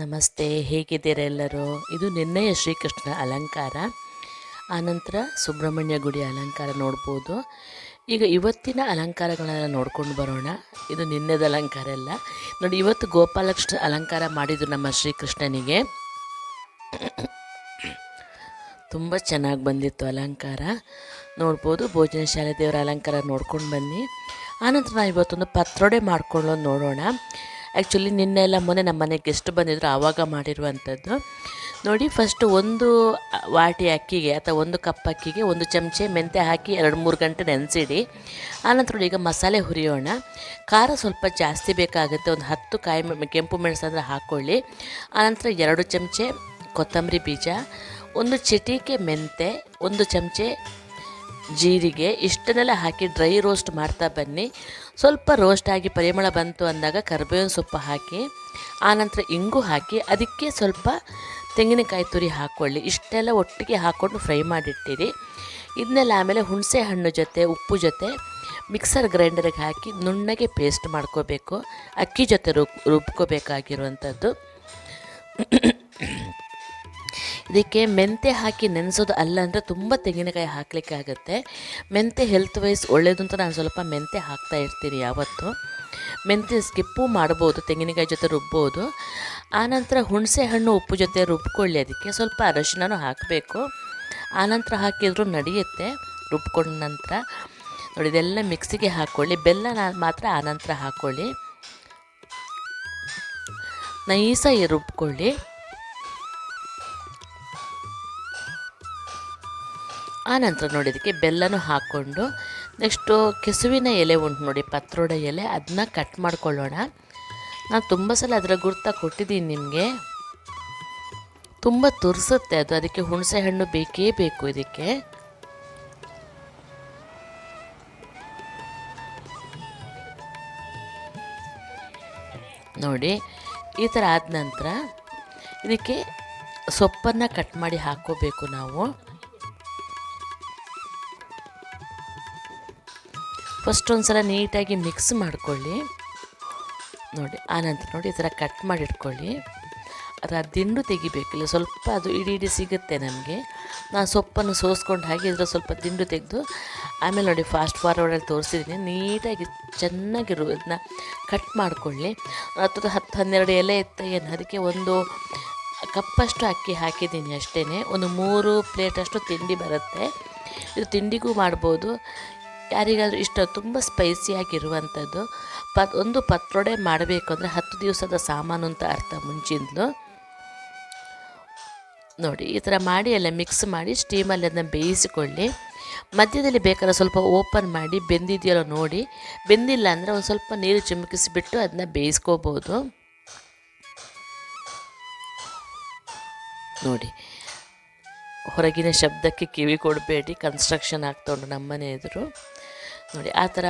ನಮಸ್ತೆ ಹೇಗಿದ್ದೀರೆಲ್ಲರೂ ಇದು ನಿನ್ನೆಯ ಶ್ರೀಕೃಷ್ಣ ಅಲಂಕಾರ. ಆನಂತರ ಸುಬ್ರಹ್ಮಣ್ಯ ಗುಡಿ ಅಲಂಕಾರ ನೋಡ್ಬೋದು. ಈಗ ಇವತ್ತಿನ ಅಲಂಕಾರಗಳನ್ನು ನೋಡ್ಕೊಂಡು ಬರೋಣ. ಇದು ನಿನ್ನೆದ ಅಲಂಕಾರ ಎಲ್ಲ ನೋಡಿ, ಇವತ್ತು ಗೋಪಾಲಕೃಷ್ಣ ಅಲಂಕಾರ ಮಾಡಿದ್ರು ನಮ್ಮ ಶ್ರೀಕೃಷ್ಣನಿಗೆ. ತುಂಬ ಚೆನ್ನಾಗಿ ಬಂದಿತ್ತು ಅಲಂಕಾರ. ನೋಡ್ಬೋದು, ಭೋಜನ ಶಾಲೆ ದೇವರ ಅಲಂಕಾರ ನೋಡ್ಕೊಂಡು ಬನ್ನಿ. ಆನಂತರ ನಾವು ಇವತ್ತೊಂದು ಪತ್ರೊಡೆ ಮಾಡ್ಕೊಳ್ಳೋದು ನೋಡೋಣ. ಆ್ಯಕ್ಚುಲಿ ನಿನ್ನೆ ಎಲ್ಲ ಮೊನ್ನೆ ನಮ್ಮ ಮನೆಗೆ ಗೆಸ್ಟ್ ಬಂದಿದ್ರು ಆವಾಗ ಮಾಡಿರುವಂಥದ್ದು. ನೋಡಿ ಫಸ್ಟು ಒಂದು ವಾಟಿ ಅಕ್ಕಿಗೆ ಅಥವಾ ಒಂದು ಕಪ್ ಅಕ್ಕಿಗೆ ಒಂದು ಚಮಚೆ ಮೆಂತೆ ಹಾಕಿ ಎರಡು ಮೂರು ಗಂಟೆ ನೆನೆಸಿಡಿ. ಆನಂತರ ಈಗ ಮಸಾಲೆ ಹುರಿಯೋಣ. ಖಾರ ಸ್ವಲ್ಪ ಜಾಸ್ತಿ ಬೇಕಾಗುತ್ತೆ, ಒಂದು ಹತ್ತು ಕಾಯಿ ಕೆಂಪು ಮೆಣಸಂದ್ರೆ ಹಾಕ್ಕೊಳ್ಳಿ ಆನಂತರ ಎರಡು ಚಮಚೆ ಕೊತ್ತಂಬರಿ ಬೀಜ, ಒಂದು ಚಿಟಿಕೆ ಮೆಂತೆ ಒಂದು ಚಮಚೆ ಜೀರಿಗೆ ಇಷ್ಟನ್ನೆಲ್ಲ ಹಾಕಿ ಡ್ರೈ ರೋಸ್ಟ್ ಮಾಡ್ತಾ ಬನ್ನಿ. ಸ್ವಲ್ಪ ರೋಸ್ಟ್ ಆಗಿ ಪರಿಮಳ ಬಂತು ಅಂದಾಗ ಕರ್ಬೇವಿನ ಸೊಪ್ಪು ಹಾಕಿ ಆನಂತರ ಇಂಗು ಹಾಕಿ, ಅದಕ್ಕೆ ಸ್ವಲ್ಪ ತೆಂಗಿನಕಾಯಿ ತುರಿ ಹಾಕ್ಕೊಳ್ಳಿ ಇಷ್ಟೆಲ್ಲ ಒಟ್ಟಿಗೆ ಹಾಕ್ಕೊಂಡು ಫ್ರೈ ಮಾಡಿಟ್ಟಿರಿ. ಇದನ್ನೆಲ್ಲ ಆಮೇಲೆ ಹುಣಸೆ ಹಣ್ಣು ಜೊತೆ, ಉಪ್ಪು ಜೊತೆ ಮಿಕ್ಸರ್ ಗ್ರೈಂಡರ್ಗೆ ಹಾಕಿ ನುಣ್ಣಗೆ ಪೇಸ್ಟ್ ಮಾಡ್ಕೋಬೇಕು. ಅಕ್ಕಿ ಜೊತೆ ರುಬ್ ರುಬ್ಕೋಬೇಕಾಗಿರುವಂಥದ್ದು ಇದಕ್ಕೆ ಮೆಂತೆ ಹಾಕಿ ನೆನೆಸೋದು ಅಲ್ಲ ಅಂದರೆ ತುಂಬ ತೆಂಗಿನಕಾಯಿ ಹಾಕಲಿಕ್ಕೆ ಆಗುತ್ತೆ. ಮೆಂತೆ ಹೆಲ್ತ್ ವೈಸ್ ಒಳ್ಳೆಯದು ಅಂತ ನಾನು ಸ್ವಲ್ಪ ಮೆಂತೆ ಹಾಕ್ತಾ ಇರ್ತೀನಿ ಯಾವತ್ತು. ಮೆಂತ್ಯ ಸ್ಕಿಪ್ಪು ಮಾಡ್ಬೋದು, ತೆಂಗಿನಕಾಯಿ ಜೊತೆ ರುಬ್ಬೋದು. ಆನಂತರ ಹುಣಸೆ ಹಣ್ಣು ಉಪ್ಪು ಜೊತೆ ರುಬ್ಕೊಳ್ಳಿ ಅದಕ್ಕೆ, ಸ್ವಲ್ಪ ಅರಶಿನೂ ಹಾಕಬೇಕು. ಆನಂತರ ಹಾಕಿದರೂ ನಡೆಯುತ್ತೆ, ರುಬ್ಕೊಂಡ ನಂತರ. ನೋಡಿ, ಇದೆಲ್ಲ ಮಿಕ್ಸಿಗೆ ಹಾಕ್ಕೊಳ್ಳಿ ಬೆಲ್ಲ ಮಾತ್ರ ಆನಂತರ ಹಾಕ್ಕೊಳ್ಳಿ ನೈಸಾಗಿ ರುಬ್ಕೊಳ್ಳಿ. ಆನಂತರ ನೋಡಿ ಇದಕ್ಕೆ ಬೆಲ್ಲನೂ ಹಾಕ್ಕೊಂಡು ನೆಕ್ಸ್ಟು ಕೆಸುವಿನ ಎಲೆ ಉಂಟು ನೋಡಿ, ಪತ್ರೊಡೆ ಎಲೆ. ಅದನ್ನ ಕಟ್ ಮಾಡ್ಕೊಳ್ಳೋಣ. ನಾನು ತುಂಬ ಸಲ ಅದರ ಗುರ್ತ ಕೊಟ್ಟಿದ್ದೀನಿ ನಿಮಗೆ. ತುಂಬ ತುರಿಸುತ್ತೆ ಅದು. ಅದಕ್ಕೆ ಹುಣಸೆ ಹಣ್ಣು ಬೇಕೇ ಬೇಕು ಇದಕ್ಕೆ. ನೋಡಿ, ಈ ಥರ ಆದ ನಂತರ ಇದಕ್ಕೆ ಸೊಪ್ಪನ್ನು ಕಟ್ ಮಾಡಿ ಹಾಕ್ಕೋಬೇಕು ನಾವು. ಫಸ್ಟ್ ಒಂದು ಸಲ ನೀಟಾಗಿ ಮಿಕ್ಸ್ ಮಾಡ್ಕೊಳ್ಳಿ. ನೋಡಿ ಆನಂತರ ನೋಡಿ ಈ ಥರ ಕಟ್ ಮಾಡಿ ಇಟ್ಕೊಳ್ಳಿ ಅದರ ದಿಂಡು ತೆಗಿಬೇಕಿಲ್ಲ ಸ್ವಲ್ಪ ಅದು ಇಡೀ ಇಡಿ ಸಿಗುತ್ತೆ ನಮಗೆ. ನಾನು ಸೊಪ್ಪನ್ನು ಸೋಸ್ಕೊಂಡು ಹಾಗೆ ಇದರ ಸ್ವಲ್ಪ ದಿಂಡು ತೆಗೆದು, ಆಮೇಲೆ ನೋಡಿ ಫಾಸ್ಟ್ ಫಾರ್ವರ್ಡಲ್ಲಿ ತೋರಿಸಿದ್ದೀನಿ ನೀಟಾಗಿ ಚೆನ್ನಾಗಿ ಅದನ್ನ ಕಟ್ ಮಾಡ್ಕೊಳ್ಳಿ. ಹತ್ತು ಹತ್ತು ಹನ್ನೆರಡು ಎಲೆ ಇತ್ತು ಏನು, ಅದಕ್ಕೆ ಒಂದು ಕಪ್ಪಷ್ಟು ಅಕ್ಕಿ ಹಾಕಿದ್ದೀನಿ ಅಷ್ಟೇ ಒಂದು ಮೂರು ಪ್ಲೇಟಷ್ಟು ತಿಂಡಿ ಬರುತ್ತೆ. ಇದು ತಿಂಡಿಗೂ ಮಾಡ್ಬೋದು. ಯಾರಿಗಾದರೂ ಇಷ್ಟ, ತುಂಬ ಸ್ಪೈಸಿಯಾಗಿರುವಂಥದ್ದು ಪತ್, ಒಂದು ಪತ್ರೊಡೆ ಮಾಡಬೇಕು ಅಂದರೆ ಹತ್ತು ದಿವಸದ ಸಾಮಾನು ಅಂತ ಅರ್ಥ ಮುಂಚಿಂದಲೂ. ನೋಡಿ, ಈ ಥರ ಮಾಡಿ ಎಲ್ಲ ಮಿಕ್ಸ್ ಮಾಡಿ ಸ್ಟೀಮಲ್ಲಿ ಅದನ್ನು ಬೇಯಿಸಿಕೊಳ್ಳಿ. ಮಧ್ಯದಲ್ಲಿ ಬೇಕಾದ್ರೆ ಸ್ವಲ್ಪ ಓಪನ್ ಮಾಡಿ, ಬೆಂದಿದೆಯಲ್ಲ ನೋಡಿ. ಬೆಂದಿಲ್ಲ ಅಂದರೆ ಒಂದು ಸ್ವಲ್ಪ ನೀರು ಚಿಮುಕಿಸಿಬಿಟ್ಟು ಅದನ್ನ ಬೇಯಿಸ್ಕೋಬೋದು. ನೋಡಿ ಹೊರಗಿನ ಶಬ್ದಕ್ಕೆ ಕಿವಿ ಕೊಡಬೇಡಿ ಕನ್ಸ್ಟ್ರಕ್ಷನ್ ಆಗ್ತಾ ಉಂಟು ನಮ್ಮನೆ ಎದುರು. ನೋಡಿ, ಆ ಥರ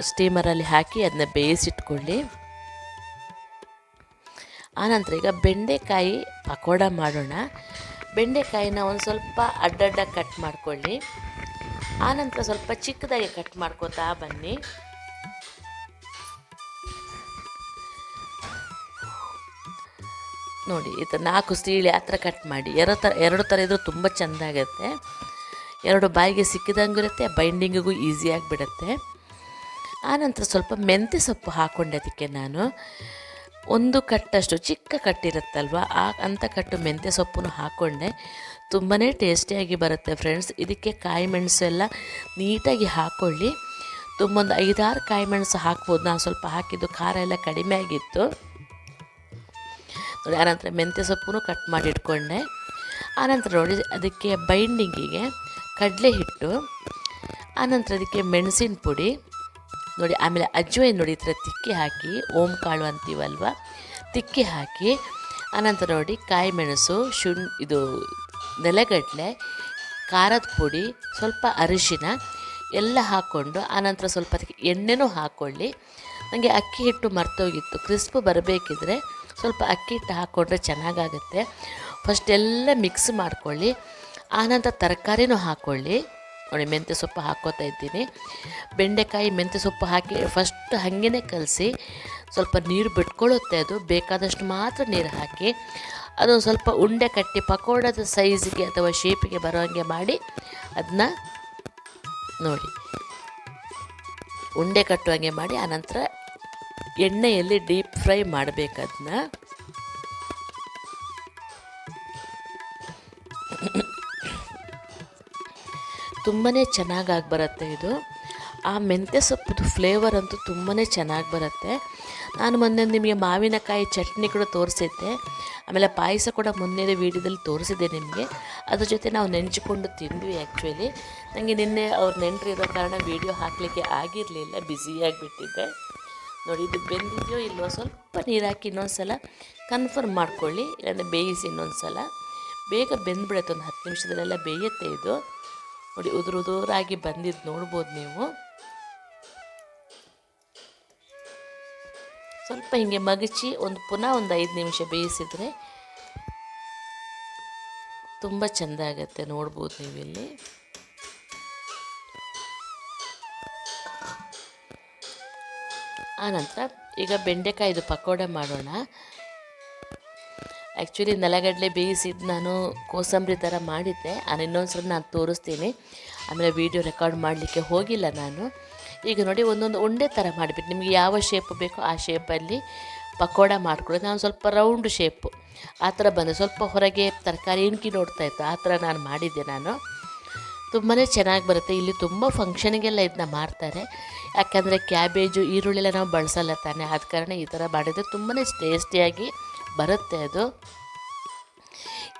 ಸ್ಟೀಮರಲ್ಲಿ ಹಾಕಿ ಅದನ್ನ ಬೇಯಿಸಿಟ್ಕೊಳ್ಳಿ. ಆನಂತರ ಈಗ ಬೆಂಡೆಕಾಯಿ ಪಕೋಡ ಮಾಡೋಣ. ಬೆಂಡೆಕಾಯಿನ ಒಂದು ಸ್ವಲ್ಪ ಅಡ್ಡಡ್ಡ ಕಟ್ ಮಾಡ್ಕೊಳ್ಳಿ. ಆನಂತರ ಸ್ವಲ್ಪ ಚಿಕ್ಕದಾಗಿ ಕಟ್ ಮಾಡ್ಕೋತಾ ಬನ್ನಿ. ನೋಡಿ ಥರ ನಾಲ್ಕು ಸೀಳಿ ಆ ಕಟ್ ಮಾಡಿ. ಎರಡು ಥರ ಎರಡು ಥರ ಇದ್ರೂ ತುಂಬ ಚೆಂದ ಆಗುತ್ತೆ ಎರಡು ಬಾಯಿಗೆ ಸಿಕ್ಕಿದಂಗೆ ಇರುತ್ತೆ ಬೈಂಡಿಂಗಿಗೂ ಈಸಿಯಾಗಿ ಬಿಡುತ್ತೆ ಆನಂತರ ಸ್ವಲ್ಪ ಮೆಂತ್ಯ ಸೊಪ್ಪು ಹಾಕ್ಕೊಂಡೆ ಅದಕ್ಕೆ ನಾನು. ಒಂದು ಕಟ್ಟಷ್ಟು, ಚಿಕ್ಕ ಕಟ್ಟಿರುತ್ತಲ್ವ ಆ ಅಂಥ ಕಟ್ಟು ಮೆಂತ್ಯ ಸೊಪ್ಪನ್ನು ಹಾಕ್ಕೊಂಡೆ ತುಂಬಾ ಟೇಸ್ಟಿಯಾಗಿ ಬರುತ್ತೆ ಫ್ರೆಂಡ್ಸ್. ಇದಕ್ಕೆ ಕಾಯಿ ಮೆಣಸು ಎಲ್ಲ ನೀಟಾಗಿ ಹಾಕ್ಕೊಳ್ಳಿ ತುಂಬೊಂದು ಐದಾರು ಕಾಯಿ ಮೆಣಸು ಹಾಕ್ಬೋದು. ನಾನು ಸ್ವಲ್ಪ ಹಾಕಿದ್ದು, ಖಾರ ಎಲ್ಲ ಕಡಿಮೆ ಆಗಿತ್ತು. ಆನಂತರ ಮೆಂತ್ಯ ಸೊಪ್ಪು ಕಟ್ ಮಾಡಿ ಇಟ್ಕೊಂಡೆ. ಆನಂತರ ನೋಡಿ, ಅದಕ್ಕೆ ಬೈಂಡಿಂಗಿಗೆ ಕಡಲೆ ಹಿಟ್ಟು, ಆನಂತರ ಅದಕ್ಕೆ ಮೆಣಸಿನ ಪುಡಿ, ನೋಡಿ, ಆಮೇಲೆ ಅಜ್ವೈನ್ ನೋಡಿ ಈ ಥರ ತಿಕ್ಕಿ ಹಾಕಿ, ಓಂ ಕಾಳು ಅಂತೀವಲ್ವ, ತಿಕ್ಕಿ ಹಾಕಿ, ಆನಂತರ ನೋಡಿ ಕಾಯಿ ಮೆಣಸು ಶುಣ್ ಇದು ನೆಲಗಡಲೆ, ಖಾರದ ಪುಡಿ, ಸ್ವಲ್ಪ ಅರಿಶಿನ ಎಲ್ಲ ಹಾಕ್ಕೊಂಡು, ಆನಂತರ ಸ್ವಲ್ಪ ಅದಕ್ಕೆ ಎಣ್ಣೆನೂ ಹಾಕ್ಕೊಳ್ಳಿ ನನಗೆ ಅಕ್ಕಿ ಹಿಟ್ಟು ಮರ್ತೋಗಿತ್ತು. ಕ್ರಿಸ್ಪ್ ಬರಬೇಕಿದ್ರೆ ಸ್ವಲ್ಪ ಅಕ್ಕಿ ಹಿಟ್ಟು ಹಾಕ್ಕೊಂಡ್ರೆ ಚೆನ್ನಾಗಾಗುತ್ತೆ. ಫಸ್ಟ್ ಎಲ್ಲ ಮಿಕ್ಸ್ ಮಾಡ್ಕೊಳ್ಳಿ. ಆನಂತರ ತರಕಾರಿನೂ ಹಾಕ್ಕೊಳ್ಳಿ. ನೋಡಿ, ಮೆಂತ್ಯ ಸೊಪ್ಪು ಹಾಕ್ಕೋತಾ ಇದ್ದೀನಿ. ಬೆಂಡೆಕಾಯಿ ಮೆಂತ್ಯ ಸೊಪ್ಪು ಹಾಕಿ ಫಸ್ಟ್ ಹಾಗೇ ಕಲಸಿ ಸ್ವಲ್ಪ ನೀರು ಬಿಟ್ಕೊಳ್ಳುತ್ತೆ ಅದು. ಬೇಕಾದಷ್ಟು ಮಾತ್ರ ನೀರು ಹಾಕಿ ಅದು ಸ್ವಲ್ಪ ಉಂಡೆ ಕಟ್ಟಿ ಪಕೋಡದ ಸೈಜಿಗೆ ಅಥವಾ ಶೇಪಿಗೆ ಬರೋ ಹಾಗೆ ಮಾಡಿ ಅದನ್ನ ನೋಡಿ. ಉಂಡೆ ಕಟ್ಟುವಂಗೆ ಮಾಡಿ ಆನಂತರ ಎಣ್ಣೆಯಲ್ಲಿ ಡೀಪ್ ಫ್ರೈ ಮಾಡಬೇಕದನ್ನ ತುಂಬಾ ಚೆನ್ನಾಗಾಗಿ ಬರುತ್ತೆ ಇದು. ಆ ಮೆಂತ್ಯ ಸೊಪ್ಪುದು ಫ್ಲೇವರ್ ಅಂತೂ ತುಂಬಾ ಚೆನ್ನಾಗಿ ಬರುತ್ತೆ. ನಾನು ಮೊನ್ನೆ ನಿಮಗೆ ಮಾವಿನಕಾಯಿ ಚಟ್ನಿ ಕೂಡ ತೋರಿಸಿದ್ದೆ. ಆಮೇಲೆ ಪಾಯಸ ಕೂಡ ಮೊನ್ನೆ ವೀಡಿಯೋದಲ್ಲಿ ತೋರಿಸಿದ್ದೆ ನಿಮಗೆ. ಅದ್ರ ಜೊತೆ ನಾವು ನೆಂಚಿಕೊಂಡು ತಿಂದ್ವಿ ಆ್ಯಕ್ಚುಲಿ ನನಗೆ ನಿನ್ನೆ ಅವ್ರು ನೆಂಟ್ರಿರೋ ಕಾರಣ ವೀಡಿಯೋ ಹಾಕಲಿಕ್ಕೆ ಆಗಿರಲಿಲ್ಲ ಬ್ಯುಸಿಯಾಗಿಬಿಟ್ಟಿದ್ದೆ ನೋಡಿ, ಇದು ಬೆಂದಿದೆಯೋ ಇಲ್ಲವೋ ಸ್ವಲ್ಪ ನೀರು ಹಾಕಿ ಇನ್ನೊಂದು ಸಲ ಕನ್ಫರ್ಮ್ ಮಾಡ್ಕೊಳ್ಳಿ. ಇಲ್ಲಾಂದರೆ ಬೇಯಿಸಿ ಇನ್ನೊಂದು ಸಲ ಬೇಗ ಬೆಂದ್ಬಿಡುತ್ತೆ ಒಂದು ಹತ್ತು ನಿಮಿಷದಲ್ಲೆಲ್ಲ ಬೇಯುತ್ತೆ ಇದು. ನೋಡಿ, ಉದುರು ಉದುರಾಗಿ ಬಂದಿದ್ದು ನೋಡ್ಬೋದು ನೀವು. ಸ್ವಲ್ಪ ಹಿಂಗೆ ಮಗಚಿ ಒಂದು ಪುನಃ ಒಂದು ಐದು ನಿಮಿಷ ಬೇಯಿಸಿದರೆ ತುಂಬ ಚೆಂದ ಆಗುತ್ತೆ ನೋಡ್ಬೋದು ನೀವಿಲ್ಲಿ. ಆನಂತರ ಈಗ ಬೆಂಡೆಕಾಯಿದು ಪಕೋಡ ಮಾಡೋಣ. ಆ್ಯಕ್ಚುಲಿ ನೆಲಗಡಲೆ ಬೇಯಿಸಿದ್ದು ನಾನು ಕೋಸಂಬರಿ ಥರ ಮಾಡಿದ್ದೆ. ನಾನು ಇನ್ನೊಂದ್ಸಲ ನಾನು ತೋರಿಸ್ತೀನಿ. ಆಮೇಲೆ ವೀಡಿಯೋ ರೆಕಾರ್ಡ್ ಮಾಡಲಿಕ್ಕೆ ಹೋಗಿಲ್ಲ ನಾನು. ಈಗ ನೋಡಿ ಒಂದೊಂದು ಉಂಡೆ ಥರ ಮಾಡಿಬಿಟ್ಟು ನಿಮಗೆ ಯಾವ ಶೇಪ್ ಬೇಕೋ ಆ ಶೇಪಲ್ಲಿ ಪಕೋಡ ಮಾಡ್ಕೊಳ್ಳಿ. ನಾನು ಸ್ವಲ್ಪ ರೌಂಡ್ ಶೇಪು ಆ ಥರ ಬಂದೆ. ಸ್ವಲ್ಪ ಹೊರಗೆ ತರಕಾರಿ ಇಣ್ಕಿ ನೋಡ್ತಾ ಇತ್ತು. ಆ ಥರ ನಾನು ಮಾಡಿದ್ದೆ ನಾನು. ತುಂಬಾ ಚೆನ್ನಾಗಿ ಬರುತ್ತೆ. ಇಲ್ಲಿ ತುಂಬ ಫಂಕ್ಷನಿಗೆಲ್ಲ ಇದನ್ನ ಮಾಡ್ತಾರೆ. ಯಾಕಂದರೆ ಕ್ಯಾಬೇಜು ಈರುಳ್ಳಿ ಎಲ್ಲ ನಾವು ಬಳಸಲ್ಲ ತಾನೆ. ಆದ ಕಾರಣ ಈ ಥರ ಮಾಡಿದರೆ ತುಂಬಾ ಟೇಸ್ಟಿಯಾಗಿ ಬರುತ್ತೆ ಅದು.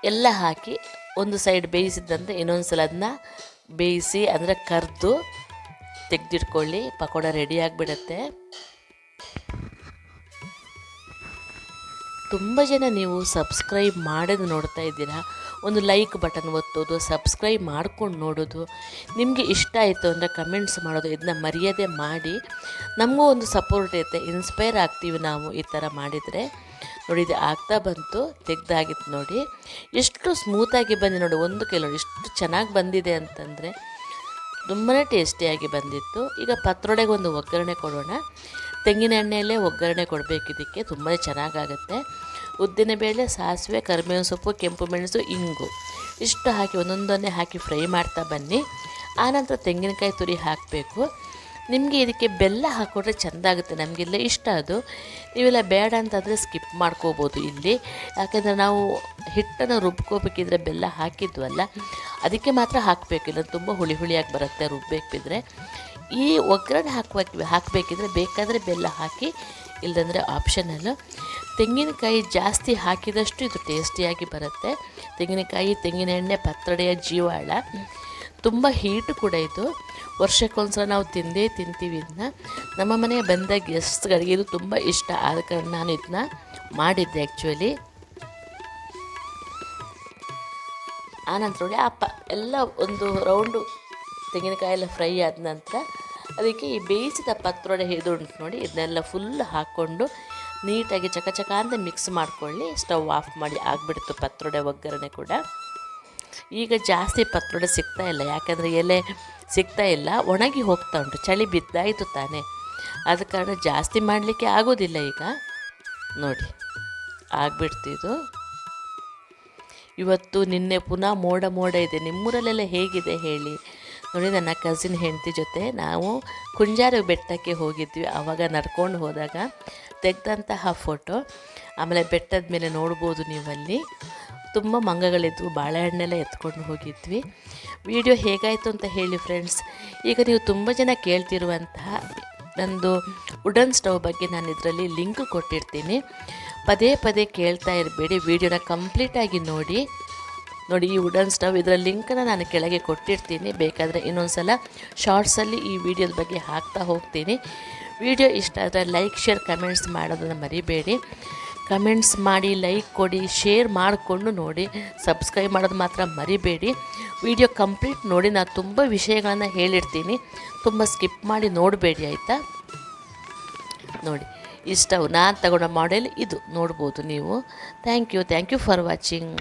ಎಲ್ಲ ಹಾಕಿ ಒಂದು ಸೈಡ್ ಬೇಯಿಸಿದ್ದಂತೆ ಇನ್ನೊಂದು ಸಲ ಅದನ್ನ ಬೇಯಿಸಿ ಅಂದರೆ ಕರೆದು ತೆಗೆದಿಟ್ಕೊಳ್ಳಿ. ಪಕೋಡ ರೆಡಿ ಆಗಿಬಿಡತ್ತೆ. ತುಂಬ ಜನ ನೀವು ಸಬ್ಸ್ಕ್ರೈಬ್ ಮಾಡೋದು ನೋಡ್ತಾ ಇದ್ದೀರಾ? ಒಂದು ಲೈಕ್ ಬಟನ್ ಒತ್ತೋದು ಸಬ್ಸ್ಕ್ರೈಬ್ ಮಾಡ್ಕೊಂಡು ನೋಡೋದು. ನಿಮಗೆ ಇಷ್ಟ ಆಯಿತು ಅಂದರೆ ಕಮೆಂಟ್ಸ್ ಮಾಡೋದು ಇದನ್ನ ಮರ್ಯಾದೆ ಮಾಡಿ. ನಮಗೂ ಒಂದು ಸಪೋರ್ಟ್ ಇರುತ್ತೆ ಇನ್ಸ್ಪೈರ್ ಆಗ್ತೀವಿ ನಾವು ಈ ಥರ ಮಾಡಿದರೆ. ನೋಡಿ, ಇದು ಆಗ್ತಾ ಬಂತು, ತೆಗ್ದಾಗಿತ್ತು ನೋಡಿ. ಎಷ್ಟು ಸ್ಮೂತಾಗಿ ಬಂದಿದೆ ನೋಡಿ, ಒಂದು ಕಿಲೋ ಎಷ್ಟು ಚೆನ್ನಾಗಿ ಬಂದಿದೆ ಅಂತಂದರೆ ತುಂಬಾ ಟೇಸ್ಟಿಯಾಗಿ ಬಂದಿತ್ತು. ಈಗ ಪತ್ರೊಡೆಗೆ ಒಂದು ಒಗ್ಗರಣೆ ಕೊಡೋಣ. ತೆಂಗಿನ ಎಣ್ಣೆಯಲ್ಲೇ ಒಗ್ಗರಣೆ ಕೊಡಬೇಕು ಇದಕ್ಕೆ ತುಂಬಾ ಚೆನ್ನಾಗಾಗುತ್ತೆ. ಉದ್ದಿನಬೇಳೆ ಸಾಸಿವೆ, ಕರಿಬೇವಿನ ಸೊಪ್ಪು, ಕೆಂಪು ಮೆಣಸು, ಇಂಗು. ಇಷ್ಟು ಹಾಕಿ ಒಂದೊಂದನ್ನೇ ಹಾಕಿ ಫ್ರೈ ಮಾಡ್ತಾ ಬನ್ನಿ. ಆನಂತರ ತೆಂಗಿನಕಾಯಿ ತುರಿ ಹಾಕಬೇಕು. ನಿಮಗೆ ಇದಕ್ಕೆ ಬೆಲ್ಲ ಹಾಕ್ಕೊಟ್ರೆ ಚೆಂದ ಆಗುತ್ತೆ ನಮಗೆಲ್ಲ ಇಷ್ಟ ಅದು. ನೀವೆಲ್ಲ ಬೇಡ ಅಂತಂದರೆ ಸ್ಕಿಪ್ ಮಾಡ್ಕೋಬೋದು ಇಲ್ಲಿ. ಯಾಕೆಂದರೆ ನಾವು ಹಿಟ್ಟನ್ನು ರುಬ್ಕೋಬೇಕಿದ್ರೆ ಬೆಲ್ಲ ಹಾಕಿದ್ವಲ್ಲ, ಅದಕ್ಕೆ ಮಾತ್ರ ಹಾಕಬೇಕಿಲ್ಲ ತುಂಬ ಹುಳಿ ಹುಳಿಯಾಗಿ ಬರುತ್ತೆ ರುಬ್ಬೇಕಿದ್ರೆ. ಈ ಒಗ್ಗರಣೆ ಹಾಕಬೇಕು, ಹಾಕಬೇಕಿದ್ರೆ ಬೇಕಾದರೆ ಬೆಲ್ಲ ಹಾಕಿ ಇಲ್ಲದಂದರೆ ಆಪ್ಷನಲ್ಲು ತೆಂಗಿನಕಾಯಿ ಜಾಸ್ತಿ ಹಾಕಿದಷ್ಟು ಇದು ಟೇಸ್ಟಿಯಾಗಿ ಬರುತ್ತೆ. ತೆಂಗಿನಕಾಯಿ ತೆಂಗಿನ ಎಣ್ಣೆ ಪತ್ರೊಡೆಯ ಜೀವಾಳ. ತುಂಬ ಹೀಟು ಕೂಡ ಇದು. ವರ್ಷಕ್ಕೊಂದ್ಸಲ ನಾವು ತಿಂದೇ ತಿಂತೀವಿ ಇದನ್ನ. ನಮ್ಮ ಮನೆಗೆ ಬಂದ ಗೆಸ್ಟ್ಗಳಿಗೆ ಇದು ತುಂಬ ಇಷ್ಟ. ಆದ ಕಾರಣ ನಾನು ಇದನ್ನ ಮಾಡಿದ್ದೆ ಆ್ಯಕ್ಚುಲಿ ಆನಂತರ ನೋಡಿ ಎಲ್ಲ ಒಂದು ರೌಂಡು ತೆಂಗಿನಕಾಯಿ ಎಲ್ಲ ಫ್ರೈ ಆದ ನಂತರ ಅದಕ್ಕೆ ಈ ಬೇಯಿಸಿದ ಪತ್ರೊಡೆ ಇದು ಉಂಟು ನೋಡಿ, ಇದನ್ನೆಲ್ಲ ಫುಲ್ ಹಾಕ್ಕೊಂಡು ನೀಟಾಗಿ ಚಕ ಚಕ ಅಂತ ಮಿಕ್ಸ್ ಮಾಡ್ಕೊಳ್ಳಿ. ಸ್ಟವ್ ಆಫ್ ಮಾಡಿ ಆಗಿಬಿಡ್ತು ಪತ್ರೊಡೆ ಒಗ್ಗರಣೆ ಕೂಡ. ಈಗ ಜಾಸ್ತಿ ಪತ್ರೊಡೆ ಸಿಗ್ತಾ ಇಲ್ಲ. ಯಾಕಂದರೆ ಎಲೆ ಸಿಗ್ತಾ ಇಲ್ಲ. ಒಣಗಿ ಹೋಗ್ತಾ ಉಂಟು. ಚಳಿ ಬಿದ್ದಾಯಿತು ತಾನೇ. ಆದ ಕಾರಣ ಜಾಸ್ತಿ ಮಾಡಲಿಕ್ಕೆ ಆಗೋದಿಲ್ಲ ಈಗ. ನೋಡಿ ಆಗ್ಬಿಡ್ತಿದ್ದು ಇವತ್ತು ನಿನ್ನೆ ಪುನಃ ಮೋಡ ಮೋಡ ಇದೆ. ನಿಮ್ಮೂರಲ್ಲೆಲ್ಲ ಹೇಗಿದೆ ಹೇಳಿ. ನೋಡಿ, ನನ್ನ ಕಸಿನ್ ಹೆಂಡತಿ ಜೊತೆ ನಾವು ಕುಂಜಾರು ಬೆಟ್ಟಕ್ಕೆ ಹೋಗಿದ್ವಿ. ಆವಾಗ ನಡ್ಕೊಂಡು ಹೋದಾಗ ತೆಗೆದಂತಹ ಫೋಟೋ. ಆಮೇಲೆ ಬೆಟ್ಟದ ಮೇಲೆ ನೋಡ್ಬೋದು ನೀವಲ್ಲಿ. ತುಂಬ ಮಂಗಗಳಿದ್ವು, ಬಾಳೆಹಣ್ಣೆಲ್ಲ ಎತ್ಕೊಂಡು ಹೋಗಿದ್ವಿ. ವಿಡಿಯೋ ಹೇಗಾಯಿತು ಅಂತ ಹೇಳಿ ಫ್ರೆಂಡ್ಸ್, ಈಗ ನೀವು ತುಂಬ ಜನ ಕೇಳ್ತಿರುವಂತಹ ನಂದು ವುಡನ್ ಸ್ಟವ್ ಬಗ್ಗೆ ನಾನು ಇದರಲ್ಲಿ ಲಿಂಕ್ ಕೊಟ್ಟಿರ್ತೀನಿ. ಪದೇ ಪದೇ ಕೇಳ್ತಾ ಇರಬೇಡಿ, ವಿಡಿಯೋನ ಕಂಪ್ಲೀಟಾಗಿ ನೋಡಿ. ನೋಡಿ, ಈ ವುಡನ್ ಸ್ಟವ್ ಇದರ ಲಿಂಕನ್ನು ನಾನು ಕೆಳಗೆ ಕೊಟ್ಟಿರ್ತೀನಿ. ಬೇಕಾದರೆ ಇನ್ನೊಂದು ಸಲ ಶಾರ್ಟ್ಸಲ್ಲಿ ಈ ವಿಡಿಯೋದ ಬಗ್ಗೆ ಹಾಕ್ತಾ ಹೋಗ್ತೀನಿ. ವಿಡಿಯೋ ಇಷ್ಟ ಆದರೆ ಲೈಕ್, ಶೇರ್, ಕಮೆಂಟ್ಸ್ ಮಾಡೋದನ್ನು ಮರಿಬೇಡಿ. ಕಮೆಂಟ್ಸ್ ಮಾಡಿ, ಲೈಕ್ ಕೊಡಿ, ಶೇರ್ ಮಾಡಿಕೊಂಡು ನೋಡಿ, ಸಬ್ಸ್ಕ್ರೈಬ್ ಮಾಡೋದು ಮಾತ್ರ ಮರಿಬೇಡಿ. ವಿಡಿಯೋ ಕಂಪ್ಲೀಟ್ ನೋಡಿ, ನಾನು ತುಂಬ ವಿಷಯಗಳನ್ನು ಹೇಳಿರ್ತೀನಿ. ತುಂಬ ಸ್ಕಿಪ್ ಮಾಡಿ ನೋಡಬೇಡಿ, ಆಯಿತಾ? ನೋಡಿ, ಇಷ್ಟವು. ನಾನು ತಗೊಂಡ ಮಾಡೆಲ್ ಇದು ನೋಡ್ಬೋದು ನೀವು. Thank you thank you for watching